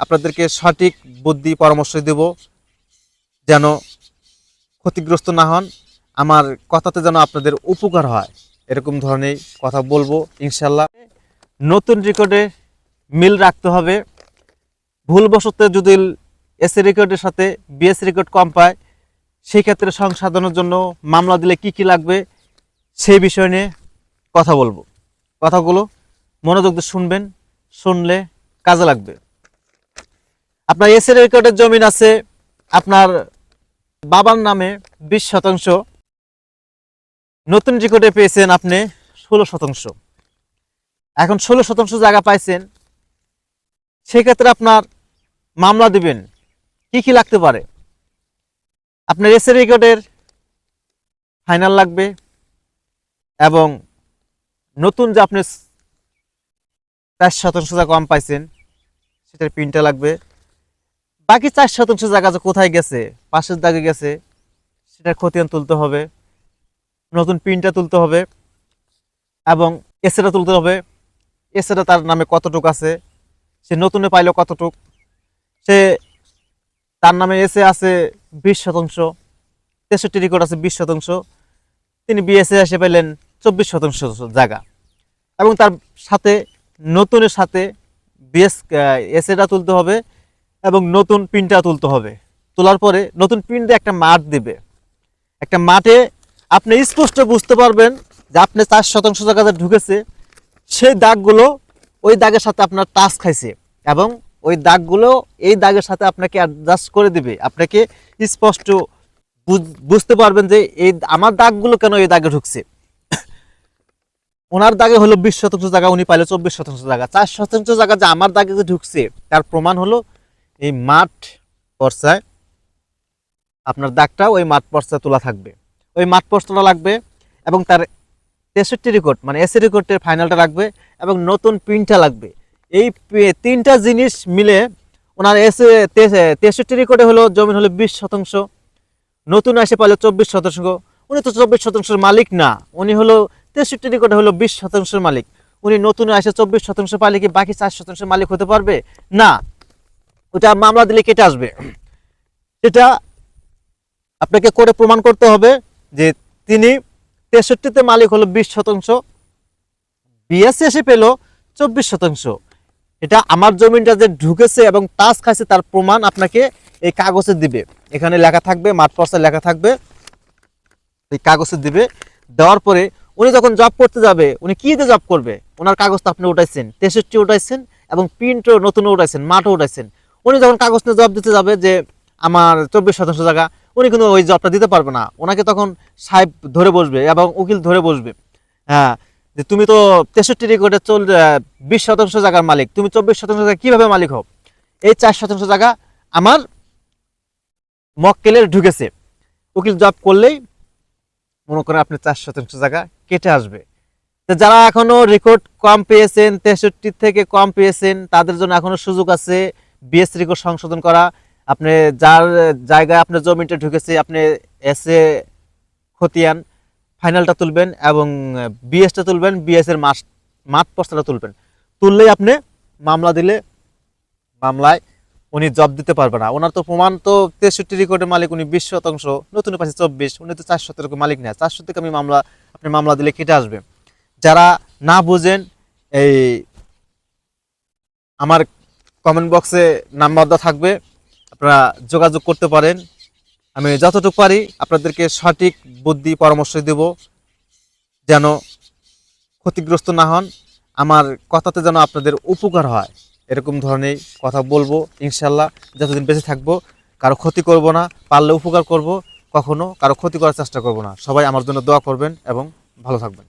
আপনাদেরকে সঠিক বুদ্ধি পরামর্শ দেব যেন ক্ষতিগ্রস্ত না হন। আমার কথাতে যেন আপনাদের উপকার হয়, এরকম ধরনের কথা বলব ইনশাল্লাহ নতুন রেকর্ডে মিল রাখতে হবে। ভুলবশত যদি এসএ রেকর্ডের সাথে বিএস রেকর্ড কম পায় সেই ক্ষেত্রে সংশোধনের জন্য মামলা দিলে কি কি লাগবে সেই বিষয় নিয়ে কথা বলব। কথাগুলো মনোযোগ দিয়ে শুনবেন, শুনলে কাজে লাগবে। আপনার এসএ রেকর্ডের জমিন আছে আপনার বাবার নামে বিশ শতাংশ। নতুন রেকর্ডে পেয়েছেন আপনি ষোলো শতাংশ। এখন ষোলো শতাংশ জায়গা পাইছেন, সেক্ষেত্রে আপনার মামলা দিবেন। কি কি লাগতে পারে? আপনার এসএ রেকর্ডের ফাইনাল লাগবে এবং নতুন যে আপনি চার শতাংশ যা কম পাইছেন, সেটার প্রিন্টটা লাগবে। বাকি চার শতাংশ জায়গা যে কোথায় গেছে, পাশের দাগে গেছে, সেটার খতিয়ান তুলতে হবে, নতুন প্রিন্টটা তুলতে হবে এবং এসেটা তুলতে হবে। এসেটা তার নামে কতটুক আছে, সে নতুনে পাইলো কতটুক, সে তার নামে এসে আছে বিশ শতাংশ, তেষট্টি রেকর্ড আছে বিশ শতাংশ, তিনি বিএসএ এসে পেলেন চব্বিশ শতাংশ জায়গা এবং তার সাথে, নতুনের সাথে বিএস এসেটা তুলতে হবে এবং নতুন পিনটা তুলতে হবে। তোলার পরে নতুন পিনটা একটা মাঠ দিবে। একটা মাঠে আপনি স্পষ্ট বুঝতে পারবেন যে আপনি চার শতাংশ জায়গাতে ঢুকেছে, সেই দাগগুলো ওই দাগের সাথে আপনার টাচ খাইছে এবং ওই দাগগুলো এই দাগের সাথে আপনাকে অ্যাডজাস্ট করে দিবে। আপনাকে স্পষ্ট বুঝতে পারবেন যে এই আমার দাগগুলো কেন এই দাগে ঢুকছে। ওনার দাগে হলো বিশ শতাংশ জায়গা, উনি পাইলে চব্বিশ শতাংশ জায়গা। চার শতাংশ জায়গা যে আমার দাগে যে ঢুকছে, তার প্রমাণ হলো এই মাঠ পর্চায় আপনার দাগটা ওই মাঠ পর্চায় তোলা থাকবে। ওই মাঠ পর্চাটা লাগবে এবং তার তেষট্টি রেকর্ড মানে এসি রেকর্ডের ফাইনালটা লাগবে এবং নতুন প্রিন্টটা লাগবে। এই তিনটা জিনিস মিলে ওনার এসে তেষট্টি রেকর্ডে হলো জমিন হলো বিশ শতাংশ, নতুন আসে পাইলো চব্বিশ শতাংশ। উনি তো চব্বিশ শতাংশের মালিক না, উনি হলো তেষট্টি রেকর্ডে হলো বিশ শতাংশের মালিক। উনি নতুন আসে চব্বিশ শতাংশ পাইলে কি বাকি চার শতাংশের মালিক হতে পারবে? না। ওটা মামলা দিলে কেটে আসবে। সেটা আপনাকে করে প্রমাণ করতে হবে যে তিনি তেষট্টিতে মালিক হলো বিশ শতাংশ, বিএসসি এসে পেল চব্বিশ শতাংশ। এটা আমার জমিনটা যে ঢুকেছে এবং তাস খাইছে তার প্রমাণ আপনাকে এই কাগজে দিবে। এখানে লেখা থাকবে, মাঠ পর্সায় লেখা থাকবে, এই কাগজে দিবে। দেওয়ার পরে উনি যখন জব করতে যাবে, উনি কি দিয়ে জব করবে? ওনার কাগজটা আপনি উঠাইছেন, তেষট্টি উঠাইছেন এবং প্রিন্টও নতুন উঠাইছেন, মাঠও উঠাইছেন। উনি যখন কাগজ নিয়ে জব দিতে যাবে যে আমার চব্বিশ শতাংশ জায়গা, উনি কিন্তু ওই জবটা দিতে পারবে না। ওনাকে তখন সাহেব ধরে বসবে এবং উকিল ধরে বসবে। হ্যাঁ যে তুমি তো তেষট্টি রেকর্ডে চল বিশ শতাংশ জায়গার মালিক। তুমি চব্বিশ শতাংশ জায়গা কীভাবে মালিক হও? এই চার শতাংশ জায়গা আমার মক্কেলের ঢুকেছে। উকিল জব করলেই মনে করেন আপনি চার শতাংশ জায়গা কেটে আসবে। তো যারা এখনও রেকর্ড কম পেয়েছেন, তেষট্টি থেকে কম পেয়েছেন, তাদের জন্য এখনও সুযোগ আছে। বিএস রেকর্ড সংশোধন করা, আপনি যার জায়গায় আপনার জমিটা ঢুকেছে, আপনি এসে খতিয়ান ফাইনালটা তুলবেন এবং বিএসটা তুলবেন বিএস এর মাস, মাঠ পস্তাটা তুলবেন। তুললেই আপনি মামলা দিলে, মামলায় উনি জব দিতে পারবে না। ওনার তো প্রমাণ তো তেষট্টি রেকর্ডের মালিক, উনি বিশ শতাংশ, নতুন পাশে চব্বিশ, উনি তো চার শতাংশ মালিক না। চারশো থেকে আমি মামলা, আপনি মামলা দিলে কেটে আসবে। যারা না বুঝেন, এই আমার কমেন্ট বক্সে নাম্বার দেওয়া থাকবে। আপনারা যোগাযোগ করতে পারেন। আমি যতটুকু পারি আপনাদেরকে সঠিক বুদ্ধি পরামর্শ দেব যেন ক্ষতিগ্রস্ত না হন। আমার কথাতে যেন আপনাদের উপকার হয়, এরকম ধরনের কথা বলব ইনশাল্লাহ যতদিন বেঁচে থাকব, কারও ক্ষতি করব না, পারলে উপকার করব, কখনো কারও ক্ষতি করার চেষ্টা করব না। সবাই আমার জন্য দোয়া করবেন এবং ভালো থাকবেন।